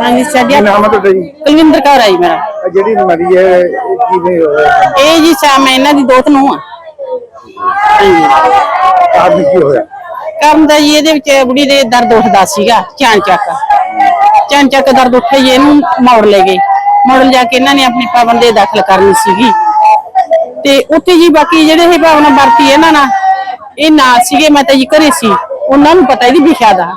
ਹਾਂਜੀ ਸਾਡੀ ਕੀ ਨਾਮ ਹੈ ਤੁਹਾਡਾ ਜੀ? ਕੁਲਵਿੰਦਰ ਕੌਰ ਆਈ ਮੇਰਾ। ਆਹ ਜਿਹੜੀ ਮਰੀ ਹੈ ਇਹ ਕਿਵੇਂ ਹੋਇਆ? ਇਹ ਜੀ ਸਾ ਮੈਂ ਇਹਨਾਂ ਦੀ ਦੋਤ ਨੂੰ ਆ। ਕਾਰਨ ਕੀ ਹੋਇਆ? ਕਰਨ ਦਾ ਜੀ ਇਹਦੇ ਵਿੱਚ ਬੁੜੀ ਦੇ ਦਰਦ ਉੱਠਦਾ ਸੀਗਾ ਚਾਨ ਚੱਕ। ਚਾਨ ਚੱਕ ਦਰਦ ਉੱਠਿਆ ਜੀ ਇਹਨੂੰ ਮੋੜ ਲੈ ਗਏ। ਮੋੜ ਲਿਜਾ ਕੇ ਇਹਨਾਂ ਨੇ ਆਪਣੀ ਪਾਵਨ ਦੇ ਦਾਖਲ ਕਰਨੀ ਸੀਗੀ। ਤੇ ਉੱਥੇ ਜੀ ਬਾਕੀ ਜਿਹੜੇ ਇਹ ਭਾਵਨਾ ਵਰਤੀ ਇਹਨਾਂ ਨਾਲ ਇਹ ਨਾਲ ਸੀਗੇ ਮੈਂ ਤਾਂ ਜੀ ਘਰੇ ਸੀ। ਉਹਨਾਂ ਨੂੰ ਪਤਾ ਇਹਦੀ ਵਿਖਿਆ ਦਾ।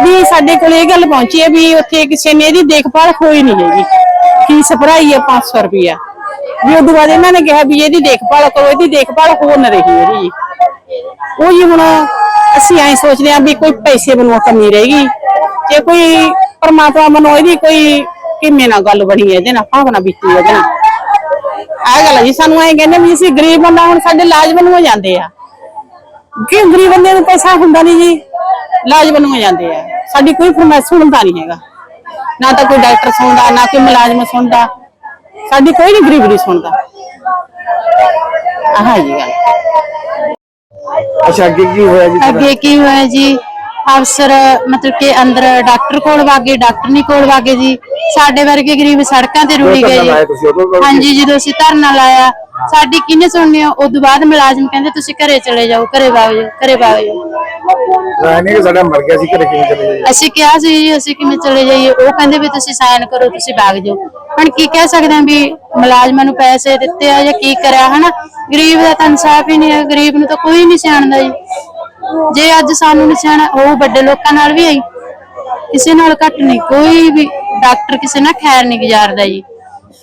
ਵੀ ਸਾਡੇ ਕੋਲ ਇਹ ਗੱਲ ਪਹੁੰਚੀ ਹੈ ਵੀ ਉੱਥੇ ਕਿਸੇ ਨੇ ਇਹਦੀ ਦੇਖਭਾਲ ਹੋਈ ਨਹੀਂ ਹੈਗੀ। ਫੀਸ ਭਰਾਈ ਹੈ 500 ਰੁਪਇਆ। ਵੀ ਉਦੋਂ ਬਾਅਦ ਇਹਨਾਂ ਨੇ ਕਿਹਾ ਵੀ ਇਹਦੀ ਦੇਖਭਾਲ ਕਰੋ, ਇਹਦੀ ਦੇਖਭਾਲ ਹੋ ਨਾ ਰਹੀ ਇਹਦੀ ਜੀ। ਉਹ ਜੀ ਹੁਣ ਅਸੀਂ ਐਂ ਸੋਚਦੇ ਹਾਂ ਵੀ ਕੋਈ ਪੈਸੇ ਬਣਵਾ ਕਮੀ ਰਹੇਗੀ। ਜੇ ਕੋਈ ਪਰਮਾਤਮਾ ਵੱਲੋਂ ਇਹਦੀ ਕੋਈ ਕਿਵੇਂ ਨਾਲ ਗੱਲ ਬਣੀ ਹੈ, ਇਹਦੇ ਨਾਲ ਭਾਵਨਾ ਬੀਤੀ ਇਹਦੇ ਨਾਲ। ਆਹ ਗੱਲ ਹੈ ਜੀ, ਸਾਨੂੰ ਐਂ ਕਹਿੰਦੇ ਵੀ ਅਸੀਂ ਗਰੀਬ ਬੰਦਾ, ਹੁਣ ਸਾਡੇ ਇਲਾਜ ਬਣਵਾ ਜਾਂਦੇ ਆ। ਕਿ ਗਰੀਬ ਬੰਦੇ ਨੂੰ ਪੈਸਾ ਹੁੰਦਾ ਨਹੀਂ ਜੀ? ਇਲਾਜ ਬਣਵਾ ਜਾਂਦੇ ਆ। ਸਾਡੀ ਕੋਈ ਫਰਮਾਇਸ਼ ਸੁਣਦਾ ਨਹੀਂ ਹੈਗਾ। ਨਾ ਤਾਂ ਕੋਈ ਡਾਕਟਰ ਸੁਣਦਾ ਨਾ ਕੋਈ ਮੁਲਾਜ਼ਮ ਸੁਣਦਾ। ਸਾਡੀ ਕੋਈ ਨਹੀਂ ਗਰੀਬ ਨਹੀਂ ਸੁਣਦਾ। ਆਹ ਜੀ ਗੱਲ। ਅੱਛਾ ਅੱਗੇ ਕੀ ਹੋਇਆ ਜੀ? ਅੱਗੇ ਕੀ ਹੋਇਆ ਜੀ? ਅਫਸਰ ਮਤਲਬ ਕਿ ਅੰਦਰ ਡਾਕਟਰ ਕੋਲ ਵਾਗੇ ਡਾਕਟਰ ਨਹੀਂ ਕੋਲ ਵਾਗੇ ਜੀ। ਸਾਡੇ ਵਰਗੇ ਗਰੀਬ ਸੜਕਾਂ ਤੇ ਰੁੜੀ ਗਏ ਜੀ। ਹਾਂਜੀ ਜਦੋਂ ਅਸੀਂ ਧਰਨਾ ਲਾਇਆ ਸਾਡੀ ਕਿਹਨੇ ਸੁਣਨੀ ਉਸ ਤੋਂ ਬਾਅਦ ਮੁਲਾਜ਼ਮ ਕਹਿੰਦੇ ਤੁਸੀਂ ਘਰੇ ਚਲੇ ਜਾਓ ਘਰੇ ਵਗ ਜਾਓ ਘਰੇ ਵਗ ਜਾਓ। ਰਾਇ ਨੇ ਕਿ ਸਾਡਾ ਮਰ ਗਿਆ ਸੀ ਘਰੇ ਕਿਵੇਂ ਚਲੇ ਜਾਈਏ? ਅਸੀਂ ਕਿਹਾ ਸੀ ਜੀ ਅਸੀਂ ਕਿਵੇਂ ਚਲੇ ਜਾਈਏ? ਉਹ ਕਹਿੰਦੇ ਵੀ ਤੁਸੀਂ ਸਾਈਨ ਕਰੋ ਤੁਸੀਂ ਵਗ ਜਾਓ। ਹੁਣ ਕੀ ਕਹਿ ਸਕਦੇ ਹਾਂ ਵੀ ਮੁਲਾਜ਼ਮਾਂ ਨੂੰ ਪੈਸੇ ਦਿੱਤੇ ਆ ਜਾਂ ਕੀ ਕਰਿਆ ਹਨਾ? ਗਰੀਬ ਦਾ ਤਾਂ ਇਨਸਾਫ ਹੀ ਨਹੀਂ ਹੈ ਗਰੀਬ ਨੂੰ ਤਾਂ ਕੋਈ ਨਹੀਂ ਸਿਆਣਦਾ ਜੀ। ਜੇ ਅੱਜ ਸਾਨੂੰ ਨਹੀਂ ਸਿਆਣਾ ਉਹ ਵੱਡੇ ਲੋਕਾਂ ਨਾਲ ਵੀ ਆਈ। ਕਿਸੇ ਨਾਲ ਘੱਟ ਨਹੀਂ ਕੋਈ ਵੀ ਡਾਕਟਰ ਕਿਸੇ ਨਾਲ ਖੈਰ ਨਹੀਂ ਗੁਜ਼ਾਰਦਾ ਜੀ।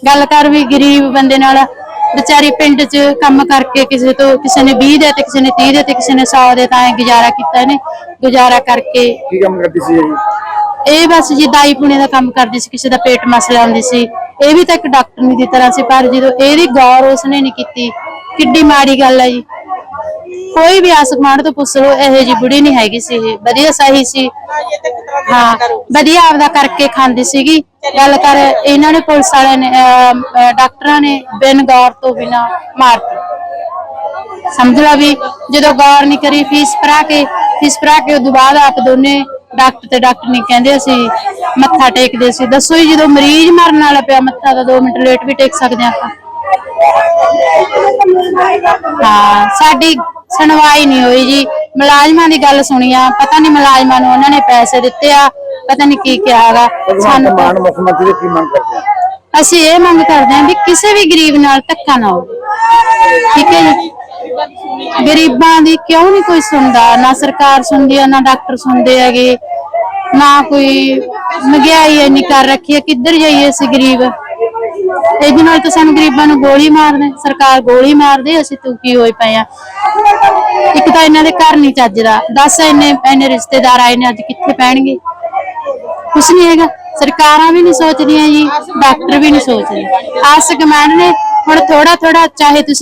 ਗੱਲ ਕਰ ਵੀ ਗਰੀਬ ਬੰਦੇ ਨਾਲ ਵਿਚਾਰੀ ਪਿੰਡ 'ਚ ਕੰਮ ਕਰਕੇ ਕਿਸੇ ਤੋਂ ਕਿਸੇ ਨੇ 20 ਦੇ ਤੇ ਕਿਸੇ ਨੇ 30 ਦੇ ਤੇ ਕਿਸੇ ਨੇ 100 ਦੇ ਤਾਂ ਐਂ ਗੁਜ਼ਾਰਾ ਕੀਤਾ ਇਹਨੇ ਗੁਜ਼ਾਰਾ ਕਰਕੇ। ਕੀ ਕੰਮ ਕਰਦੀ ਸੀ ਜੀ ਇਹ ਬਸ ਜੀ ਦਾਈ ਪੁਣੇ ਦਾ ਕੰਮ ਕਰਦੀ ਸੀ ਕਿਸੇ ਦਾ ਪੇਟ ਮਸਲਾ ਹੁੰਦੀ ਸੀ। ਇਹ ਵੀ ਤਾਂ ਇੱਕ ਡਾਕਟਰ ਦੀ ਤਰ੍ਹਾਂ ਸੀ ਪਰ ਜਦੋਂ ਇਹਦੀ ਗੌਰ ਉਸਨੇ ਨਹੀਂ ਕੀਤੀ ਕਿੱਡੀ ਮਾੜੀ ਗੱਲ ਹੈ ਜੀ। ਕੋਈ ਵੀ ਆਸ ਗੁਆਂਢ ਤੋਂ ਪੁੱਛ ਲਓ ਇਹੋ ਜੀ ਬੁੜੀ ਨਹੀਂ ਹੈਗੀ ਸੀ ਇਹ। ਵਧੀਆ ਸਹੀ ਸੀ। ਹਾਂ ਵਧੀਆ ਆਪਦਾ ਕਰਕੇ ਖਾਂਦੀ ਸੀਗੀ। ਗੱਲ ਕਰ ਇਹਨਾਂ ਨੇ ਪੁਲਿਸ ਵਾਲਿਆਂ ਨੇ ਅਮ, ਅਹ, ਡਾਕਟਰਾਂ ਨੇ ਬਿਨ ਗੌਰ ਤੋਂ ਬਿਨਾ ਮਾਰਤੀ। ਸਮਝ ਲਾ ਵੀ ਜਦੋਂ ਗੌਰ ਨਹੀਂ ਕਰੀ ਫੀਸ ਭਰਾ ਕੇ ਫੀਸ ਭਰਾ ਕੇ ਉਦੋਂ ਬਾਅਦ ਆਪ ਦੋਨੇ ਡਾਕਟਰ ਤੇ ਡਾਕਟਰ ਨਹੀਂ ਕਹਿੰਦੇ ਅਸੀਂ ਮੱਥਾ ਟੇਕਦੇ ਸੀ। ਦੱਸੋ ਜੀ ਜਦੋਂ ਮਰੀਜ਼ ਮਰਨ ਵਾਲਾ ਪਿਆ ਮੱਥਾ ਤਾਂ 2 ਮਿੰਟ ਲੇਟ ਵੀ ਟੇਕ ਸਕਦੇ ਹਾਂ ਆਪਾਂ। ਹਾਂ ਸਾਡੀ ਸੁਣਵਾਈ ਨਹੀਂ ਹੋਈ ਜੀ। ਮੁਲਾਜ਼ਮਾਂ ਦੀ ਗੱਲ ਸੁਣੀ ਆ। ਪਤਾ ਨਹੀਂ ਮੁਲਾਜ਼ਮਾਂ ਨੂੰ ਉਹਨਾਂ ਨੇ ਪੈਸੇ ਦਿੱਤੇ ਆ। ਪਤਾ ਨਹੀਂ ਕੀ ਕਿਹਾ ਹੈਗਾ ਭਗਵੰਤ ਸਾਨੂੰ ਮਾਨ ਮੁੱਖ ਮੰਤਰੀ ਦੀ ਕੀ ਮੰਗ ਕਰਦੇ ਆ? ਅਸੀਂ ਇਹ ਮੰਗ ਕਰਦੇ ਹਾਂ ਵੀ ਕਿਸੇ ਵੀ ਗਰੀਬ ਨਾਲ ਧੱਕਾ ਨਾ ਹੋਵੇ। ਠੀਕ ਹੈ ਜੀ? ਗਰੀਬਾਂ ਦੀ ਕਿਉਂ ਨਹੀਂ ਕੋਈ ਸੁਣਦਾ? ਨਾ ਸਰਕਾਰ ਸੁਣਦੀ ਹੈ ਨਾ ਡਾਕਟਰ ਸੁਣਦੇ ਹੈਗੇ। ਨਾ ਕੋਈ ਮਹਿੰਗਾਈ ਇੰਨੀ ਕਰ ਰੱਖੀ ਹੈ ਕਿੱਧਰ ਜਾਈਏ ਅਸੀਂ ਗਰੀਬ? ਇਹਦੇ ਨਾਲ ਤਾਂ ਸਾਨੂੰ ਗਰੀਬਾਂ ਨੂੰ ਗੋਲੀ ਮਾਰਦੇ। ਸਰਕਾਰ ਗੋਲੀ ਮਾਰਦੇ ਅਸੀਂ ਤੂੰ ਕੀ ਹੋਏ ਪਏ ਆ? ਤਾਂ ਇਹਨਾਂ ਦੇ ਘਰ ਨਹੀਂ ਚੱਜਦਾ। ਦੱਸ ਇੰਨੇ ਇੰਨੇ ਰਿਸ਼ਤੇਦਾਰ ਆਏ ਨੇ ਅੱਜ ਕਿੱਥੇ ਪੈਣਗੇ? ਕੁਛ ਨਹੀਂ ਹੈਗਾ। ਸਰਕਾਰਾਂ ਵੀ ਨਹੀਂ ਸੋਚਦੀਆਂ ਜੀ, ਡਾਕਟਰ ਵੀ ਨਹੀਂ ਸੋਚਦੇ। ਆਸ ਕਮਾਂਡ ਨੇ, ਹੁਣ ਥੋੜਾ ਥੋੜਾ ਚਾਹੇ ਤੁਸੀਂ